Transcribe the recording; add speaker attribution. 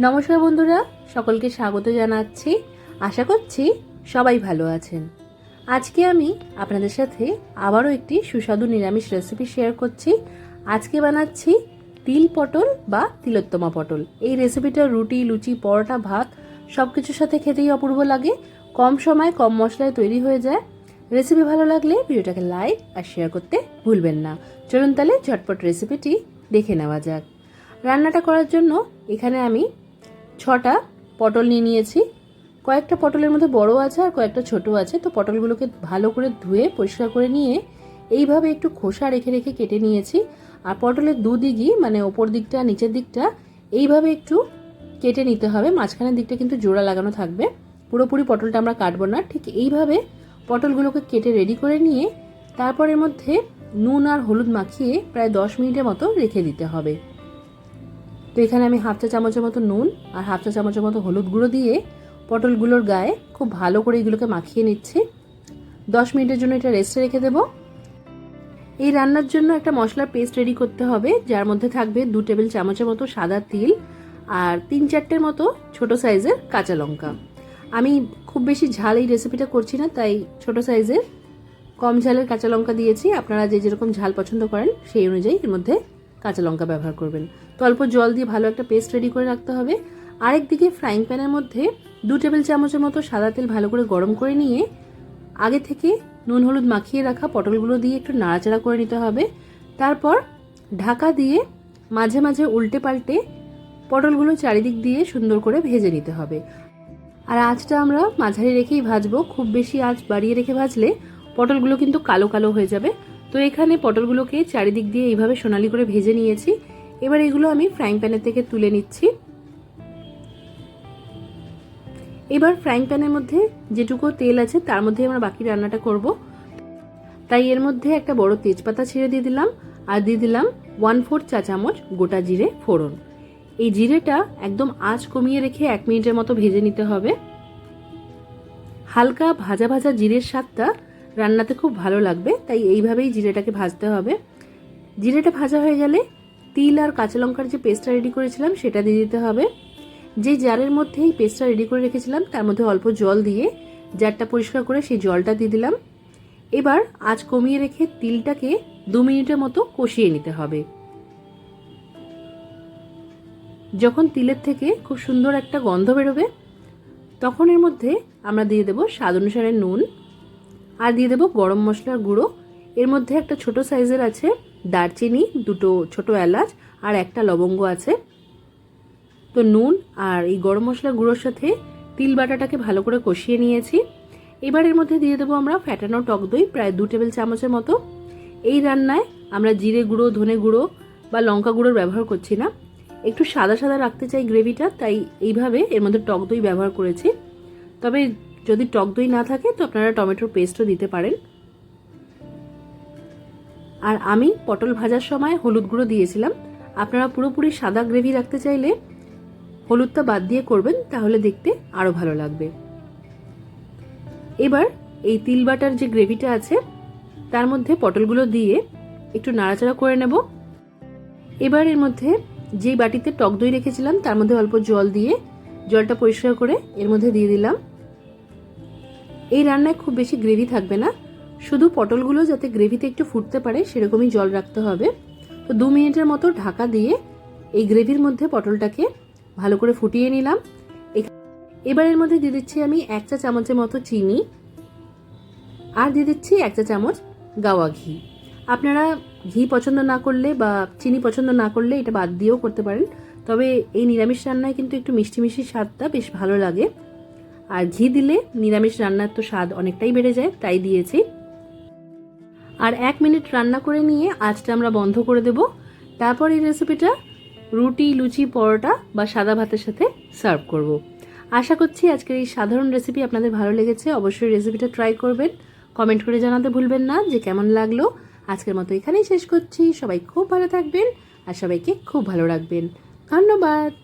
Speaker 1: নমস্কার বন্ধুরা, সকলকে স্বাগত জানাচ্ছি। আশা করছি সবাই ভালো আছেন। আজকে আমি আপনাদের সাথে আবারও একটি সুস্বাদু নিরামিষ রেসিপি শেয়ার করছি। আজকে বানাচ্ছি তিল পটল বা তিলোত্তমা পটল। এই রেসিপিটা রুটি, লুচি, পরোটা, ভাত সব কিছুর সাথে খেতেই অপূর্ব লাগে। কম সময় কম মশলায় তৈরি হয়ে যায়। রেসিপি ভালো লাগলে ভিডিওটাকে লাইক আর শেয়ার করতে ভুলবেন না। চলুন তাহলে ঝটপট রেসিপিটি দেখে নেওয়া যাক। রান্নাটা করার জন্য এখানে আমি ছটা পটল নিয়ে নিয়েছি। কয়েকটা পটলের মধ্যে বড় আছে আর কয়েকটা ছোট আছে। তো পটলগুলোকে ভালো করে ধুয়ে, পরিষ্কার করে নিয়ে এইভাবে একটু খোসা রেখে রেখে কেটে নিয়েছি। আর পটলের দুদিকই মানে ওপর দিকটা, নিচের দিকটা এইভাবে একটু কেটে নিতে হবে। মাঝখানের দিকটা কিন্তু জোড়া লাগানো থাকবে। পুরোপুরি পটলটা আমরা কাটবো না। ঠিক এইভাবে পটলগুলোকে কেটে রেডি করে নিয়ে তারপর এর মধ্যে নুন আর হলুদ মাখিয়ে প্রায় দশ মিনিটের মতো রেখে দিতে হবে। তো এখানে আমি হাফ চা চামচের মতো নুন আর হাফ চা চামচের মতো হলুদ গুঁড়ো দিয়ে পটলগুলোর গায়ে খুব ভালো করে এগুলোকে মাখিয়ে নিচ্ছি। দশ মিনিটের জন্য এটা রেস্টে রেখে দেব। এই রান্নার জন্য একটা মশলার পেস্ট রেডি করতে হবে, যার মধ্যে থাকবে দু টেবিল চামচের মতো সাদা তিল আর তিন চারটের মতো ছোট সাইজের কাঁচা লঙ্কা। আমি খুব বেশি ঝাল এই রেসিপিটা করছি না, তাই ছোট সাইজের কম ঝালের কাঁচা লঙ্কা দিয়েছি। আপনারা যে যেরকম ঝাল পছন্দ করেন সেই অনুযায়ী এর মধ্যে কাঁচা লঙ্কা ব্যবহার করবেন। তো অল্প জল দিয়ে ভালো একটা পেস্ট রেডি করে রাখতে হবে। আরেক দিকে ফ্রাইং প্যানের মধ্যে দু টেবিল চামচের মতো সাদা তেল ভালো করে গরম করে নিয়ে আগে থেকে নুন, হলুদ মাখিয়ে রাখা পটলগুলো দিয়ে একটু নাড়াচাড়া করে নিতে হবে। তারপর ঢাকা দিয়ে মাঝে মাঝে উল্টে পাল্টে পটলগুলো চারিদিক দিয়ে সুন্দর করে ভেজে নিতে হবে। আর আঁচটা আমরা মাঝারি রেখেই ভাজবো। খুব বেশি আঁচ বাড়িয়ে রেখে ভাজলে পটলগুলো কিন্তু কালো কালো হয়ে যাবে। তো এখানে পটলগুলোকে চারিদিক দিয়ে এইভাবে সোনালি করে ভেজে নিয়েছি। এবার এগুলো আমি ফ্রাইং প্যানের থেকে তুলে নিচ্ছি। এবার ফ্রাইং প্যানের মধ্যে যেটুকু তেল আছে তার মধ্যে আমরা বাকি রান্নাটা করব। তাই এর মধ্যে একটা বড় তেজপাতা ছেড়ে দিয়ে দিলাম আর দিয়ে দিলাম ওয়ান ফোর চা চামচ গোটা জিরে ফোড়ন। এই জিরেটা একদম আঁচ কমিয়ে রেখে এক মিনিটের মতো ভেজে নিতে হবে। হালকা ভাজা ভাজা জিরের স্বাদটা রান্নাতে খুব ভালো লাগবে, তাই এইভাবেই জিরেটাকে ভাজতে হবে। জিরেটা ভাজা হয়ে গেলে তিল আর কাঁচা লঙ্কার যে পেস্টটা রেডি করেছিলাম সেটা দিয়ে দিতে হবে। যে জারের মধ্যে এই পেস্টটা রেডি করে রেখেছিলাম, তার মধ্যে অল্প জল দিয়ে জারটা পরিষ্কার করে সেই জলটা দিয়ে দিলাম। এবার আজ কমিয়ে রেখে তিলটাকে দু মিনিটের মতো কষিয়ে নিতে হবে। যখন তিলের থেকে খুব সুন্দর একটা গন্ধ বেরোবে, তখন এর মধ্যে আমরা দিয়ে দেবো স্বাদ অনুসারে নুন। আর দিয়ে দেবো গরম মশলার গুঁড়ো। এর মধ্যে একটা ছোট সাইজের আছে দারচিনি, দুটো ছোট এলাচ আর একটা লবঙ্গ আছে। তো নুন আর এই গরম মশলার গুঁড়োর সাথে তিল বাটাটাকে ভালো করে কষিয়ে নিয়েছি। এবার এর মধ্যে দিয়ে দেবো আমরা ফ্যাটানো টক দই, প্রায় দু টেবিল চামচের মতো। এই রান্নায় আমরা জিরে গুঁড়ো, ধনে গুঁড়ো বা লঙ্কা গুঁড়োর ব্যবহার করছি না। একটু সাদা সাদা রাখতে চাই গ্রেভিটা, তাই এইভাবে এর মধ্যে টক দই ব্যবহার করেছি। তবে যদি টক দই না থাকে, তো আপনারা টমেটোর পেস্টও দিতে পারেন। আর আমি পটল ভাজার সময় হলুদ গুঁড়ো দিয়েছিলাম। আপনারা পুরোপুরি সাদা গ্রেভি রাখতে চাইলে হলুদটা বাদ দিয়ে করবেন, তাহলে দেখতে আরও ভালো লাগবে। এবার এই তিল বাটার যে গ্রেভিটা আছে, তার মধ্যে পটলগুলো দিয়ে একটু নাড়াচাড়া করে নেব। এবার এর মধ্যে যেই বাটিতে টক দই রেখেছিলাম, তার মধ্যে অল্প জল দিয়ে জলটা পরিষ্কার করে এর মধ্যে দিয়ে দিলাম। এই রান্নায় খুব বেশি গ্রেভি থাকবে না। শুধু পটলগুলো যাতে গ্রেভিতে একটু ফুটতে পারে, সেরকমই জল রাখতে হবে। তো দু মিনিটের মতো ঢাকা দিয়ে এই গ্রেভির মধ্যে পটলটাকে ভালো করে ফুটিয়ে নিলাম। এবার এর মধ্যে দিয়ে দিচ্ছি আমি এক চা চামচের মতো চিনি আর দিয়ে দিচ্ছি এক চা চামচ গাওয়া ঘি। আপনারা ঘি পছন্দ না করলে বা চিনি পছন্দ না করলে এটা বাদ দিয়েও করতে পারেন। তবে এই নিরামিষ রান্নায় কিন্তু একটু মিষ্টি মিষ্টি স্বাদটা বেশ ভালো লাগে। আর ঘি দিলে নিরামিষ রান্নার তো স্বাদ অনেকটাই বেড়ে যায়, তাই দিয়েছি। আর এক মিনিট রান্না করে নিয়ে আঁচটা আমরা বন্ধ করে দেব। তারপর এই রেসিপিটা রুটি, লুচি, পরোটা বা সাদা ভাতের সাথে সার্ভ করব। আশা করছি আজকের এই সাধারণ রেসিপি আপনাদের ভালো লেগেছে, অবশ্যই রেসিপিটা ট্রাই করবেন। কমেন্ট করে জানাতে ভুলবেন না যে কেমন লাগল। আজকের মতো এখানেই শেষ করছি। সবাই খুব ভালো থাকবেন আর সবাইকে খুব ভালো রাখবেন। ধন্যবাদ।